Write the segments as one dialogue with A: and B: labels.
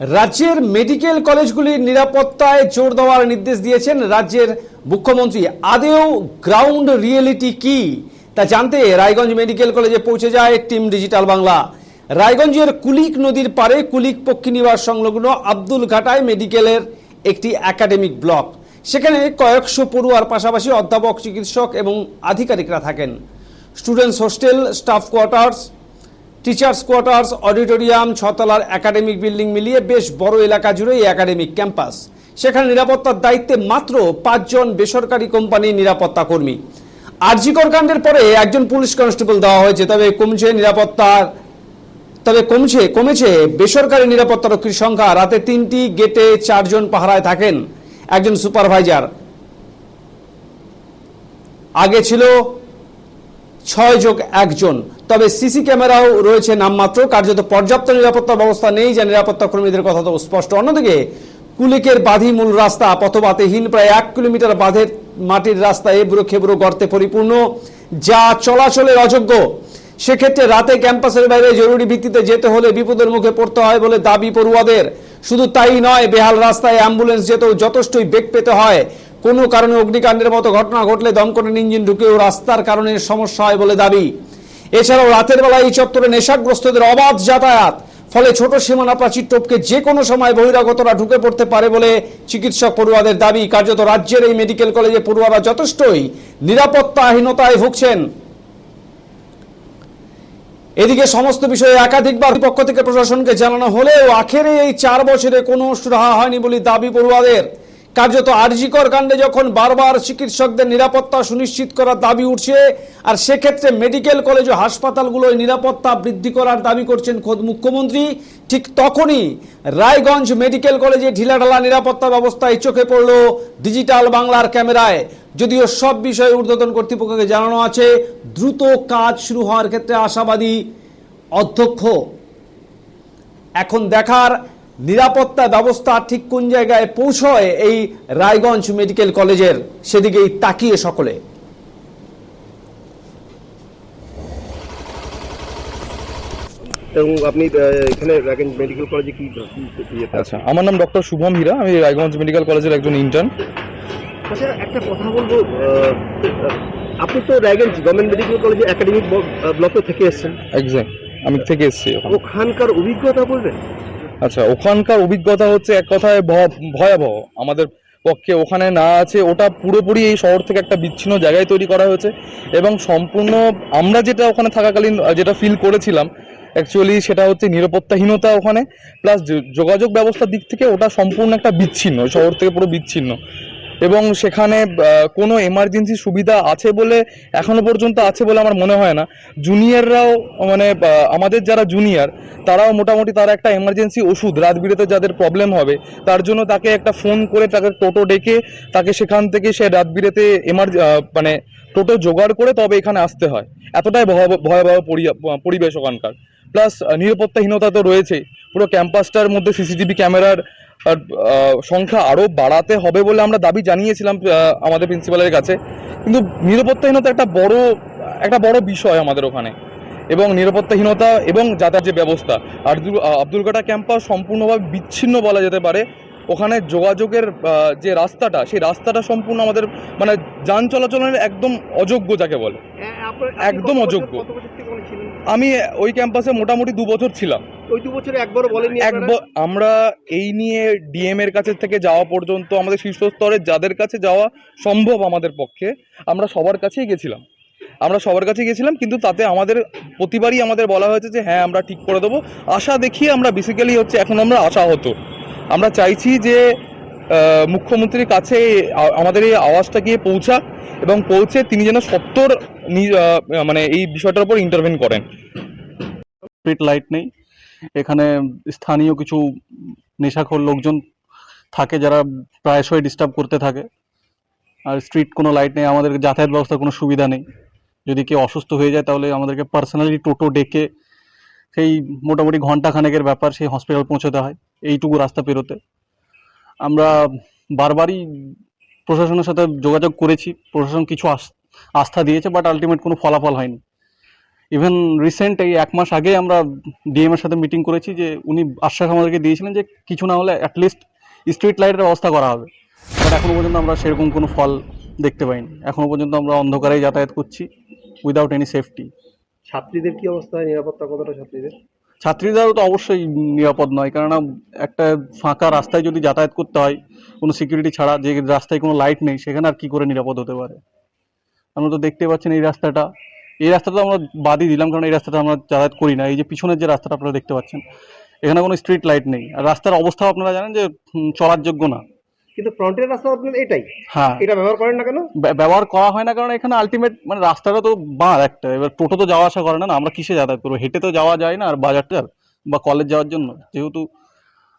A: রাজ্যের মেডিকেল কলেজগুলির নিরাপত্তায় জোর দেওয়ার নির্দেশ দিয়েছেন রাজ্যের মুখ্যমন্ত্রী। আদেও গ্রাউন্ড রিয়েলিটি কি? তা জানতে রায়গঞ্জ মেডিকেল কলেজে পৌঁছে যায় টিম ডিজিটাল বাংলা। রায়গঞ্জের কুলিক নদীর পারে কুলিক পক্ষীনিবাস সংলগ্ন আব্দুল ঘাটায় মেডিকেলের একটি একাডেমিক ব্লক। সেখানে কয়েকশো পড়ুয়ার পাশাপাশি অধ্যাপক, চিকিৎসক এবং আধিকারিকরা থাকেন। Students hostel, staff quarters teachers quarters auditorium ছতলার academic building মিলিয়ে বেশ বড় এলাকা জুড়ে এই একাডেমিক ক্যাম্পাস সেখানে নিরাপত্তার দায়িত্বে মাত্র পাঁচজন বেসরকারি কোম্পানির নিরাপত্তা কর্মী। আরজিকর কাণ্ডের পরে একজন পুলিশ কনস্টেবল দেওয়া হয়েছে, তবে কমছে নিরাপত্তার তবে কমছে, কমেছে বেসরকারি নিরাপত্তারক্ষীর সংখ্যা। রাতে তিনটি গেটে চারজন পাহারায় থাকেন একজন সুপারভাইজার। আগে ছিল ছয় যোগ একজন। তবে সিসি ক্যামেরাও রয়েছে নামমাত্র। কার্যত পর্যাপ্ত নিরাপত্তা ব্যবস্থা নেই, যা নিরাপত্তা কর্মীদের কথা তো স্পষ্ট। অন্যদিকে, কুলিকের বাঁধি মূল রাস্তা, পথবাতিহীন, প্রায় এক কিলোমিটার বাঁধের মাটির রাস্তা এবুড়ো খেবুড়ো গর্তে পরিপূর্ণ, যা চলাচলের অযোগ্য। সেক্ষেত্রে রাতে ক্যাম্পাসের বাইরে জরুরি ভিত্তিতে যেতে হলে বিপদের মুখে পড়তে হয় বলে দাবি পড়ুয়াদের। শুধু তাই নয়, বেহাল রাস্তায় অ্যাম্বুলেন্স যেতেও যথেষ্টই বেগ পেতে হয়। কোনো কারণে অগ্নিকাণ্ডের মতো ঘটনা ঘটলে দমকলের ইঞ্জিন ঢুকেও রাস্তার কারণে সমস্যা হয় বলে দাবি। এছাড়াও রাতের বেলা এই চত্বরে নেশাগ্রস্তদের অবাধ যাতায়াত, ফলে ছোট সীমানা প্রাচীর টপকে যে কোনো সময় বহিরাগতরা ঢুকে পড়তে পারে বলে চিকিৎসক পড়ুয়াদের দাবি। কার্যত রাজ্যের এই মেডিকেল কলেজে পড়ুয়ারা যথেষ্টই নিরাপত্তাহীনতায় ভুগছেন। এদিকে সমস্ত বিষয়ে একাধিকবার পক্ষ থেকে প্রশাসনকে জানানো হলেও আখেরে এই চার বছরে কোনো সুরাহা হয়নি বলে দাবি পড়ুয়াদের। কার্যত আরজিকর কাণ্ডে যখন বারবার চিকিৎসকদের নিরাপত্তা সুনিশ্চিত করার দাবি উঠছে, আর সেক্ষেত্রে মেডিকেল কলেজ ও হাসপাতালগুলোয় নিরাপত্তা বৃদ্ধি করার দাবি করছেন খোদ মুখ্যমন্ত্রী, ঠিক তখনই রায়গঞ্জ মেডিকেল কলেজে ঢিলাঢালা নিরাপত্তা ব্যবস্থায় চোখে পড়ল ডিজিটাল বাংলার ক্যামেরায়। যদিও সব বিষয়ে ঊর্ধ্বতন কর্তৃপক্ষকে জানানো আছে, দ্রুত কাজ শুরু হওয়ার ক্ষেত্রে আশাবাদী অধ্যক্ষ। এখন দেখার নিরাপত্তা ব্যবস্থা ঠিক কোন জায়গায় পৌঁছয় এই রায়গঞ্জ মেডিকেল কলেজের? সেদিকেই তাকিয়ে সকলে।
B: এবং আপনি এখানে রাগেন মেডিকেল কলেজে কি কি
C: আচ্ছা আমার নাম ডক্টর শুভম হীরা আমি রায়গঞ্জ মেডিকেল কলেজের একজন ইন্টার্ন
B: আচ্ছা একটা কথা বলব আহ, আপনি তো রায়গঞ্জ গভর্নমেন্ট মেডিকেল কলেজে একাডেমিক ব্লকে থেকে এসেছেন।
C: এক্সাক্ট আমি থেকে এসেছি
B: ওখানকার অভিজ্ঞতা বলবেন?
C: আচ্ছা ওখানকার অভিজ্ঞতা হচ্ছে এক কথায় ভয়াবহ। আমাদের পক্ষে ওখানে না আছে, ওটা পুরোপুরি এই শহর থেকে একটা বিচ্ছিন্ন জায়গায় তৈরি করা হয়েছে এবং সম্পূর্ণ আমরা যেটা ওখানে থাকাকালীন যেটা ফিল করেছিলাম অ্যাকচুয়ালি সেটা হচ্ছে নিরাপত্তাহীনতা ওখানে প্লাস যোগাযোগ ব্যবস্থার দিক থেকে ওটা সম্পূর্ণ একটা বিচ্ছিন্ন, শহর থেকে পুরো বিচ্ছিন্ন। এবং সেখানে কোনো এমার্জেন্সি সুবিধা আছে বলে এখনও পর্যন্ত আছে বলে আমার মনে হয় না। জুনিয়ররাও মানে আমাদের যারা জুনিয়র তারাও মোটামুটি তারা একটা এমার্জেন্সি ওষুধ, রাত বিরেতে যাদের প্রবলেম হবে, তার জন্য তাকে একটা ফোন করে তাকে টোটো ডেকে তাকে সেখান থেকে সে রাত বিরেতে এমার মানে টোটো জোগাড় করে তবে এখানে আসতে হয়। এতটাই ভয়াবহ ভয়াবহ পরি- পরিবেশ ওখানকার। প্লাস নিরাপত্তাহীনতা তো রয়েছেই। পুরো ক্যাম্পাসটার মধ্যে সিসিটিভি ক্যামেরার সংখ্যা আরও বাড়াতে হবে বলে আমরা দাবি জানিয়েছিলাম আমাদের প্রিন্সিপালের কাছে। কিন্তু নিরাপত্তাহীনতা একটা বড় একটা বড় বিষয় আমাদের ওখানে। এবং নিরাপত্তাহীনতা এবং যাতায়াত যে ব্যবস্থা আব্দুল আব্দুল কাটা ক্যাম্পাস সম্পূর্ণভাবে বিচ্ছিন্ন বলা যেতে পারে। ওখানে যোগাযোগের যে রাস্তাটা সেই রাস্তাটা সম্পূর্ণ আমাদের মানে যান চলাচলের একদম অযোগ্য যাকে বলে। একদম অযোগ্য। আমি ওই ক্যাম্পাসে মোটামুটি দু বছর ছিলাম।
B: ওই দু বছরে একবারও বলেনি
C: এক ব- আমরা এই নিয়ে ডিএম এর কাছে থেকে যাওয়া পর্যন্ত আমাদের শীর্ষস্তরে যাদের কাছে যাওয়া সম্ভব আমাদের পক্ষে আমরা সবার কাছেই গেছিলাম। আমরা সবার কাছে গেছিলাম কিন্তু তাতে আমাদের প্রতিবারই আমাদের বলা হয়েছে যে হ্যাঁ আমরা ঠিক করে দেবো। আশা দেখিয়ে আমরা বেসিক্যালি হচ্ছে এখন আমরা আশা হতো আমরা চাইছি যে মুখ্যমন্ত্রীর কাছে আমাদের এই আওয়াজটা গিয়ে পৌঁছাক এবং পৌঁছে তিনি যেন সত্তর মানে এই বিষয়টার উপর ইন্টারভেন করেন।
D: স্ট্রিট লাইট নেই। এখানে স্থানীয় কিছু নেশাখোর লোকজন থাকে যারা প্রায়শই ডিস্টার্ব করতে থাকে। আর স্ট্রিট কোনো লাইট নেই, আমাদের যাতায়াত ব্যবস্থার কোনো সুবিধা নেই। যদি কেউ অসুস্থ হয়ে যায় তাহলে আমাদেরকে পার্সোনালি টোটো ডেকে সেই মোটামুটি ঘণ্টা খানেকের ব্যাপার সেই হসপিটাল পৌঁছতে হয়। এইটুকু রাস্তা পেরোতে। আমরা বারবারই প্রশাসনের সাথে যোগাযোগ করেছি, প্রশাসন কিছু আস- আস্থা দিয়েছে বাট আলটিমেট কোনো ফলাফল হয়নি। ইভেন রিসেন্ট এই এক মাস আগে আমরা ডিএম এর সাথে মিটিং করেছি যে উনি আশ্বাস আমাদেরকে দিয়েছিলেন যে কিছু না হলে অ্যাটলিস্ট স্ট্রিট লাইটের ব্যবস্থা করা হবে। বাট এখনও পর্যন্ত আমরা সেরকম কোনো ফল দেখতে পাইনি। এখনও পর্যন্ত আমরা অন্ধকারেই যাতায়াত করছি উইদাউট এনি সেফটি
B: ছাত্রীদের কি অবস্থা? নিরাপত্তা কতটা ছাত্রীদের?
D: ছাত্রীদেরও তো অবশ্যই নিরাপদ নয়, কেননা একটা ফাঁকা রাস্তায় যদি যাতায়াত করতে হয়, কোনো সিকিউরিটি ছাড়া, যে রাস্তায় কোনো লাইট নেই, সেখানে আর কি করে নিরাপদ হতে পারে? আমরা তো দেখতে পাচ্ছেন এই রাস্তাটা। এই রাস্তাটা আমরা বাদই দিলাম, কারণ এই রাস্তাটা আমরা যাতায়াত করি না। এই যে পিছনের যে রাস্তাটা আপনারা দেখতে পাচ্ছেন, এখানে কোনো স্ট্রিট লাইট নেই। আর রাস্তার অবস্থা আপনারা জানেন যে চলার যোগ্য না।
B: কিন্তু ফ্রন্টের রাস্তা আপনাদের এটাই।
D: হ্যাঁ।
B: এটা ব্যবহার করেন না কেন?
D: ব্যবহার করা হয় না কারণ এখানে আলটিমেট মানে রাস্তাটা তো বাঁধ একটা। এবার টোটো তো যাওয়া আসা করে না আমরা কিসে যাতায়াত করব? হেঁটে তো যাওয়া যায় না আর বাজারটার বা কলেজ যাওয়ার জন্য। যেহেতু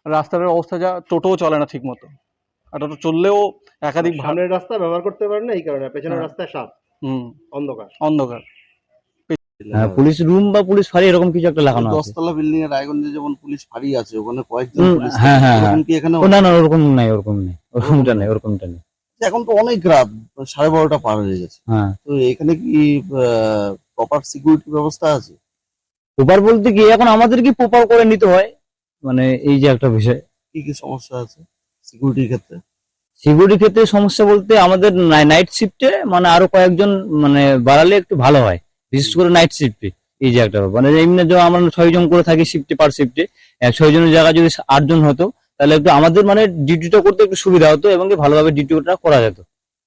D: রাস্তার অবস্থা যা টোটোও চলে না ঠিক মতো আর টোটো চললেও একাধিক
B: সামনের রাস্তা ব্যবহার করতে পারেন না এই কারণে। পেছনের
D: হ্যাঁ।
B: রাস্তায় সাপ।
D: হুম।
B: অন্ধকার।
D: অন্ধকার।
E: পুলিশ রুম বা পুলিশ ফাঁড়ি এরকম কিছু একটা লাগানো আছে।
F: দশতলা বিল্ডিং এ রায়গঞ্জে যেমন পুলিশ ফাঁড়ি আছে ওখানে কয়েকজন পুলিশ
E: হ্যাঁ, হ্যাঁ, হ্যাঁ।
F: এখানে
E: না না ওরকম নাই ওরকম নেই ওরকমটা নেই ওরকমটা নেই।
F: এখন তো অনেক রাত সাড়ে বারোটা পার হয়ে গেছে।
E: হ্যাঁ।
F: তো এখানে কি প্রপার সিকিউরিটি ব্যবস্থা আছে?
E: প্রপার বলতে কি এখন আমাদের কি প্রপার করে নিতে হয় মানে এই যে একটা বিষয়।
F: কি কি সমস্যা আছে সিকিউরিটির ক্ষেত্রে?
E: সিকিউরিটি ক্ষেত্রে সমস্যা বলতে আমাদের নাইট শিফটে মানে আরও কয়েকজন মানে বাড়ালে একটু ভালো হয়। বিশেষ করে নাইট শিফটে এই যে একটা ব্যাপার। মানে এমনি যে আমরা ছয় জন করে থাকি শিফটে পার শিফটে ছয় জনের জায়গায় যদি আটজন হতো তাহলে একটু আমাদের মানে ডিউটিটা করতে একটু সুবিধা হতো এবং কি ভালোভাবে ডিউটিটা করা যেত।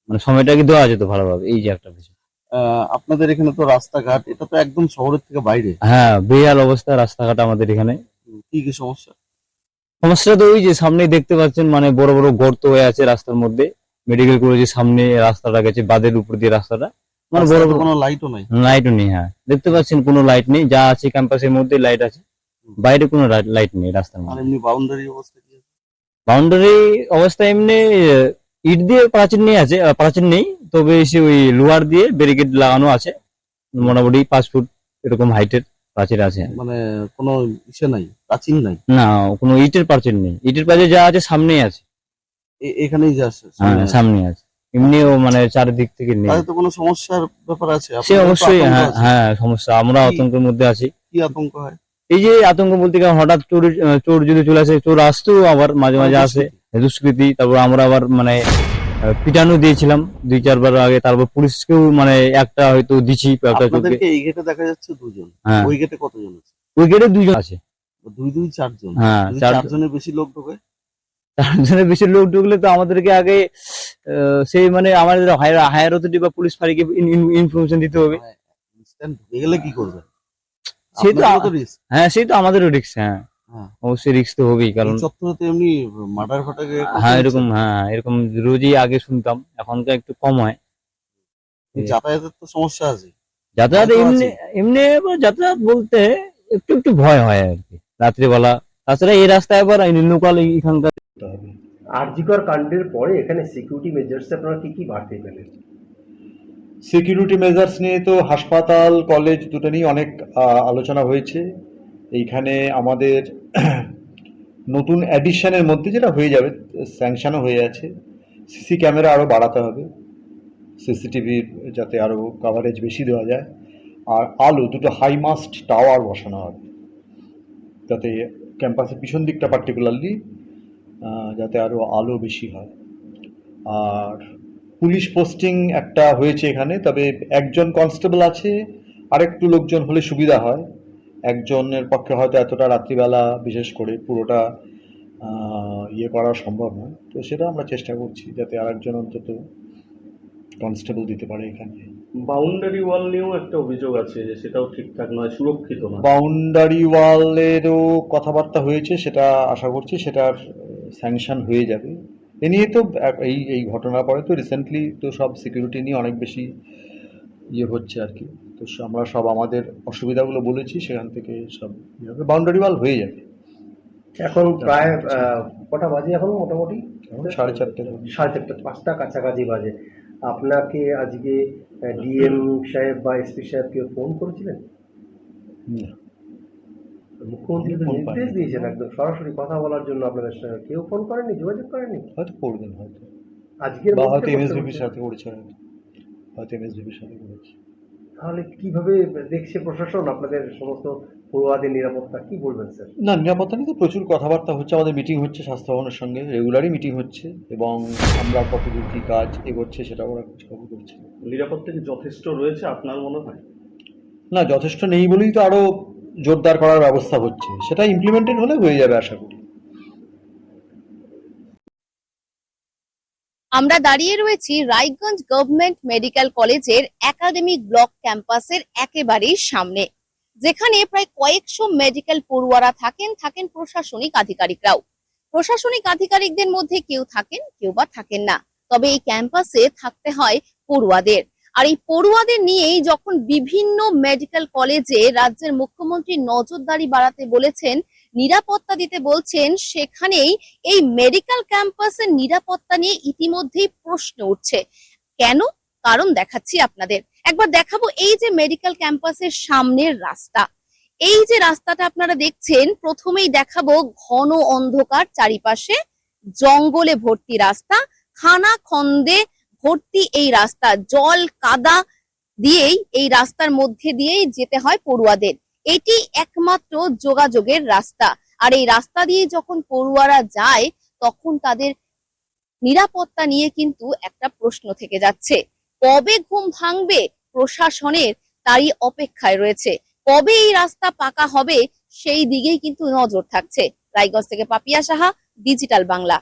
E: মানে সময়টাকে দেওয়া যেত ভালোভাবে এই যে একটা বিষয়।
F: আপনাদের এখানে তো রাস্তাঘাট এটা তো একদম শহরের থেকে বাইরে।
E: হ্যাঁ বেহাল অবস্থা রাস্তাঘাট আমাদের এখানে।
F: কি কি সমস্যা?
E: সমস্যাটা তো ওই যে সামনেই দেখতে পাচ্ছেন মানে বড় বড় গর্ত হয়ে আছে রাস্তার মধ্যে। মেডিকেল কলেজের সামনে রাস্তাটা গেছে বাদের উপর দিয়ে রাস্তাটা। মানে বড় বড়
F: কোনো লাইটও নাই।
E: লাইটও নেই হ্যাঁ। দেখতে পাচ্ছেন কোনো লাইট নেই যা আছে ক্যাম্পাসের মধ্যে লাইট আছে। বাইরে কোনো লাইট নেই রাস্তার মধ্যে।
F: এমনি বাউন্ডারি অবস্থা কি
E: বাউন্ডারি অবস্থা এমনি ইট দিয়ে প্রাচীর নেই আছে প্রাচীর নেই তবে সে ওই লোহার দিয়ে ব্যারিকেড লাগানো আছে। মোটামুটি পাঁচ ফুট এরকম হাইটের প্রাচীর আছে।
F: মানে কোনো ইসে নাই প্রাচীন নাই?
E: না কোনো ইটের প্রাচীর নেই। ইটের প্রাচীর যা আছে সামনেই আছে।
F: এখানেই যা আছে
E: হ্যাঁ সামনে আছে। এমনিও মানে চারিদিক থেকে নেই।
F: তাহলে তো কোনো সমস্যার ব্যাপার আছে।
E: সে অবশ্যই হ্যাঁ হ্যাঁ সমস্যা। আমরা আতঙ্কের মধ্যে আছি।
F: কি আতঙ্ক হয়?
E: এই যে আতঙ্ক বলতে গেলে হঠাৎ চোর চোর যদি চলে আসে চোর আসতেও আবার মাঝে মাঝে আসে। দুষ্কৃতি। তারপর আমরা আবার মানে পিটানো দিয়েছিলাম। দুই চারবার আগে। তারপর পুলিশকেও মানে একটা হয়তো দিছি একটা চোরকে।
F: এই গেটে দেখা যাচ্ছে দুজন।
E: হ্যাঁ।
F: ওই গেটে কতজন আছে?
E: ওই গেটে দুজন আছে।
F: দুই দুই চারজন।
E: হ্যাঁ চার
F: চারজনের বেশি লোক ঢোকে?
E: চারজনের বেশি লোক ঢুকলে তো আমাদেরকে আগে সেই মানে আমাদের হায়ার হায়ার অথরিটি বা পুলিশ ফাঁড়িকে ইনফরমেশন দিতে হবে।
F: গেলে কি করবে?
E: সে তো। হ্যাঁ সেই তো আমাদেরও রিক্স হ্যাঁ।
F: হ্যাঁ।
E: অবশ্যই রিক্স তো হবেই কারণ
F: এমনি মার্ডার ফাটাকে
E: হ্যাঁ এরকম হ্যাঁ এরকম রোজই আগে শুনতাম এখনকার একটু কম হয়।
F: যাতায়াতের তো সমস্যা আছে।
E: যাতায়াত এমনি এমনি যাতায়াত বলতে একটু একটু ভয় হয় আর কি রাত্রিবেলা। তাছাড়া এই রাস্তায় আবার লোকাল এখানকার
B: আরজিকর কাণ্ডের পরে এখানে সিকিউরিটি মেজার্স আপনারা কি কি বাড়তে পেলেন?
G: সিকিউরিটি মেজার্স নিয়ে তো হাসপাতাল কলেজ দুটো নিয়ে অনেক আলোচনা হয়েছে। এইখানে আমাদের নতুন অ্যাডিশনের মধ্যে যেটা হয়ে যাবে স্যাংশনও হয়ে আছে। সিসি ক্যামেরা আরও বাড়াতে হবে। সিসিটিভির যাতে আরও কাভারেজ বেশি দেওয়া যায়। আর আলো, দুটো হাই মাস্ট টাওয়ার বসানো হবে। যাতে ক্যাম্পাসের পিছন দিকটা পার্টিকুলারলি যাতে আরও আলো বেশি হয়। আর পুলিশ পোস্টিং একটা হয়েছে এখানে তবে একজন কনস্টেবল আছে আরেকটু লোকজন হলে সুবিধা হয়। একজনের পক্ষে হয়তো এতটা রাত্রিবেলা বিশেষ করে পুরোটা ইয়ে করা সম্ভব নয়। তো সেটা আমরা চেষ্টা করছি যাতে আরেকজন অন্তত কনস্টেবল দিতে পারে এখানে।
H: বাউন্ডারি ওয়াল নিয়েও একটা অভিযোগ আছে যে সেটাও ঠিকঠাক নয় সুরক্ষিত নয়।
G: বাউন্ডারি ওয়ালেরও কথাবার্তা হয়েছে সেটা আশা করছি সেটার স্যাংশন হয়ে যাবে। এ নিয়ে তো এই এই ঘটনার পরে তো রিসেন্টলি তো সব সিকিউরিটি নিয়ে অনেক বেশি ইয়ে হচ্ছে আর কি। তো আমরা সব আমাদের অসুবিধাগুলো বলেছি সেখান থেকে সব ইয়ে হবে। বাউন্ডারি ওয়াল হয়ে যাবে।
B: এখন প্রায় কটা বাজে এখন মোটামুটি?
G: সাড়ে চারটে
B: সাড়ে চারটা পাঁচটা কাছাকাছি বাজে। আপনাকে আজকে ডিএম সাহেব বা এসপি সাহেব কেউ ফোন করেছিলেন?
G: না,
B: মুখ্যমন্ত্রী তো নির্দেশ দিয়েছেন একদম? সরাসরি কথা বলার জন্য আপনাদের সঙ্গে। কেউ ফোন করেনি যোগাযোগ করেনি
G: হয়তো করবেন হয়তো।
B: আজকের
G: বা হয়তো এমএসবিপির। সাথে করেছে হয়তো এমএসবিপির সাথে করেছে
B: তাহলে কীভাবে দেখছে প্রশাসন আপনাদের সমস্ত পড়ুয়াদের নিরাপত্তা? কি বলবেন স্যার?
G: না নিরাপত্তা নিয়ে তো প্রচুর কথাবার্তা হচ্ছে। আমাদের মিটিং হচ্ছে স্বাস্থ্য ভবনের সঙ্গে। রেগুলারই মিটিং হচ্ছে এবং আমরা কতদূর কী কাজ এগোচ্ছে সেটা ওরা খোঁজ খবর করছে।
H: নিরাপত্তা কি যথেষ্ট রয়েছে আপনার মনে হয়?
G: না যথেষ্ট নেই বলেই তো আরও জোরদার করার ব্যবস্থা হচ্ছে। সেটা ইমপ্লিমেন্টেড হলে হয়ে যাবে আশা করি।
I: আমরা দাঁড়িয়ে রয়েছি রায়গঞ্জ গভর্নমেন্ট মেডিকেল কলেজের একাডেমিক ব্লক ক্যাম্পাসের একেবারেই সামনে, যেখানে প্রায় কয়েকশো মেডিকেল পড়ুয়ারা থাকেন থাকেন প্রশাসনিক আধিকারিকরাও। প্রশাসনিক আধিকারিকদের মধ্যে কেউ থাকেন, কেউ বা থাকেন না। তবে এই ক্যাম্পাসে থাকতে হয় পড়ুয়াদের। আর এই পড়ুয়াদের নিয়েই যখন বিভিন্ন মেডিকেল কলেজে রাজ্যের মুখ্যমন্ত্রী নজরদারি বাড়াতে বলেছেন, নিরাপত্তা দিতে বলছেন, সেখানেই এই মেডিকেল ক্যাম্পাসের নিরাপত্তা নিয়ে ইতিমধ্যেই প্রশ্ন উঠছে। কেন? কারণ দেখাচ্ছি আপনাদের। একবার দেখাবো এই যে মেডিকেল ক্যাম্পাসের সামনের রাস্তা। এই যে রাস্তাটা আপনারা দেখছেন, প্রথমেই দেখাবো ঘন অন্ধকার চারিপাশে। জঙ্গলে ভর্তি রাস্তা খানা খন্দে ভর্তি এই রাস্তা। জল কাদা দিয়েই এই রাস্তার মধ্যে দিয়েই যেতে হয় পড়ুয়াদের। এটি একমাত্র যোগাযোগের রাস্তা। আর এই রাস্তা দিয়ে যখন পড়ুয়ারা যায়, তখন তাদের নিরাপত্তা নিয়ে কিন্তু একটা প্রশ্ন থেকে যাচ্ছে। কবে ঘুম ভাঙবে প্রশাসনের তারই অপেক্ষায় রয়েছে। কবে এই রাস্তা পাকা হবে সেই দিকেই কিন্তু নজর থাকছে। রায়গঞ্জ থেকে পাপিয়া সাহা, ডিজিটাল বাংলা।